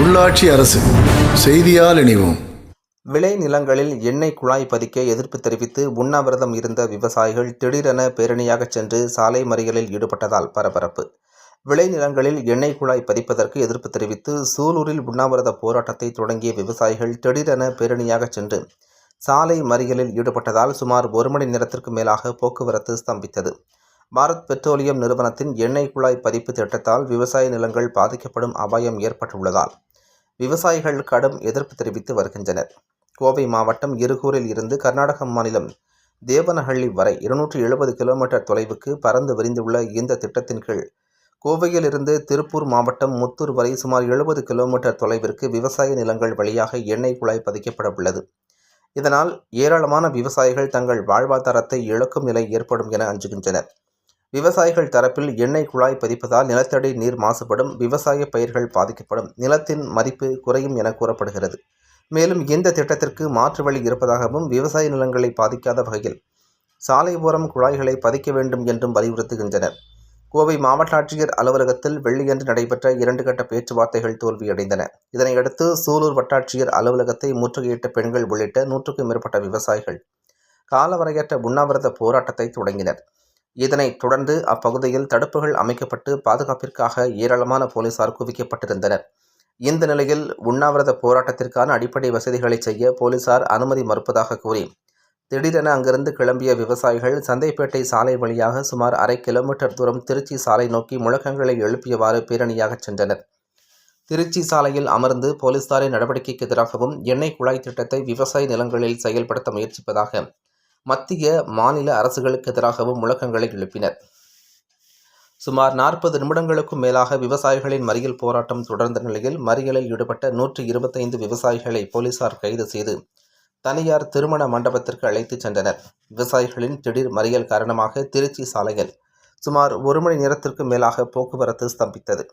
உள்ளாட்சி அரசு செய்தியால் இணைவோம். விளை நிலங்களில் எண்ணெய் குழாய் பதிக்க எதிர்ப்பு தெரிவித்து உண்ணாவிரதம் இருந்த விவசாயிகள் திடீரென பேரணியாகச் சென்று சாலை மறியலில் ஈடுபட்டதால் பரபரப்பு. விளை நிலங்களில் எண்ணெய் குழாய் பதிப்பதற்கு எதிர்ப்பு தெரிவித்து சூலூரில் உண்ணாவிரத போராட்டத்தை தொடங்கிய விவசாயிகள் திடீரென பேரணியாகச் சென்று சாலை மறியலில் ஈடுபட்டதால் சுமார் ஒரு மணி நேரத்திற்கு மேலாக போக்குவரத்து ஸ்தம்பித்தது. பாரத் பெட்ரோலியம் நிறுவனத்தின் எண்ணெய் குழாய் பதிப்பு திட்டத்தால் விவசாய நிலங்கள் பாதிக்கப்படும் அபாயம் ஏற்பட்டுள்ளதால் விவசாயிகள் கடும் எதிர்ப்பு தெரிவித்து வருகின்றனர். கோவை மாவட்டம் இருகூரில் இருந்து கர்நாடக மாநிலம் தேவனஹள்ளி வரை இருநூற்றி எழுபது கிலோமீட்டர் தொலைவுக்கு பறந்து விரிந்துள்ள இந்த திட்டத்தின் கீழ் கோவையில் இருந்து திருப்பூர் மாவட்டம் முத்தூர் வரை சுமார் எழுபது கிலோமீட்டர் தொலைவிற்கு விவசாய நிலங்கள் வழியாக எண்ணெய் குழாய் பதிக்கப்பட உள்ளது. இதனால் ஏராளமான விவசாயிகள் தங்கள் வாழ்வாதாரத்தை இழக்கும் நிலை ஏற்படும் என அஞ்சுகின்றனர். விவசாயிகள் தரப்பில் எண்ணெய் குழாய் பதிப்பதால் நிலத்தடி நீர் மாசுபடும் விவசாய பயிர்கள் பாதிக்கப்படும் நிலத்தின் மதிப்பு குறையும் என கூறப்படுகிறது. மேலும் இந்த திட்டத்திற்கு மாற்று வழி இருப்பதாகவும் விவசாய நிலங்களை பாதிக்காத வகையில் சாலை ஓரம் குழாய்களை பதிக்க வேண்டும் என்றும் வலியுறுத்துகின்றனர். கோவை மாவட்ட ஆட்சியர் அலுவலகத்தில் வெள்ளியன்று நடைபெற்ற இரண்டு கட்ட பேச்சுவார்த்தைகள் தோல்வியடைந்தன. இதனையடுத்து சூலூர் வட்டாட்சியர் அலுவலகத்தை முற்றுகையிட்ட பெண்கள் உள்ளிட்ட நூற்றுக்கும் மேற்பட்ட விவசாயிகள் காலவரையற்ற உண்ணாவிரத போராட்டத்தை தொடங்கினர். இதனைத் தொடர்ந்து அப்பகுதியில் தடுப்புகள் அமைக்கப்பட்டு பாதுகாப்பிற்காக ஏராளமான போலீசார் குவிக்கப்பட்டிருந்தனர். இந்த நிலையில் உண்ணாவிரத போராட்டத்திற்கான அடிப்படை வசதிகளை செய்ய போலீசார் அனுமதி மறுப்பதாக கூறி திடீரென அங்கிருந்து கிளம்பிய விவசாயிகள் சந்தைப்பேட்டை சாலை வழியாக சுமார் அரை கிலோமீட்டர் தூரம் திருச்சி சாலை நோக்கி முழக்கங்களை எழுப்பியவாறு பேரணியாகச் சென்றனர். திருச்சி சாலையில் அமர்ந்து போலீசாரின் நடவடிக்கைக்கு எதிராகவும் எண்ணெய் குழாய் திட்டத்தை விவசாய நிலங்களில் செயல்படுத்த முயற்சிப்பதாக மத்திய மாநில அரசுகளுக்கு எதிராகவும் முழக்கங்களை எழுப்பினர். சுமார் நாற்பது நிமிடங்களுக்கும் மேலாக விவசாயிகளின் மறியல் போராட்டம் தொடர்ந்த நிலையில் மறியலில் ஈடுபட்ட நூற்றி இருபத்தைந்து விவசாயிகளை போலீசார் கைது செய்து தனியார் திருமண மண்டபத்திற்கு அழைத்துச் சென்றனர். விவசாயிகளின் திடீர் மறியல் காரணமாக திருச்சி சாலையில் சுமார் ஒரு மணி நேரத்திற்கு மேலாக போக்குவரத்து ஸ்தம்பித்தது.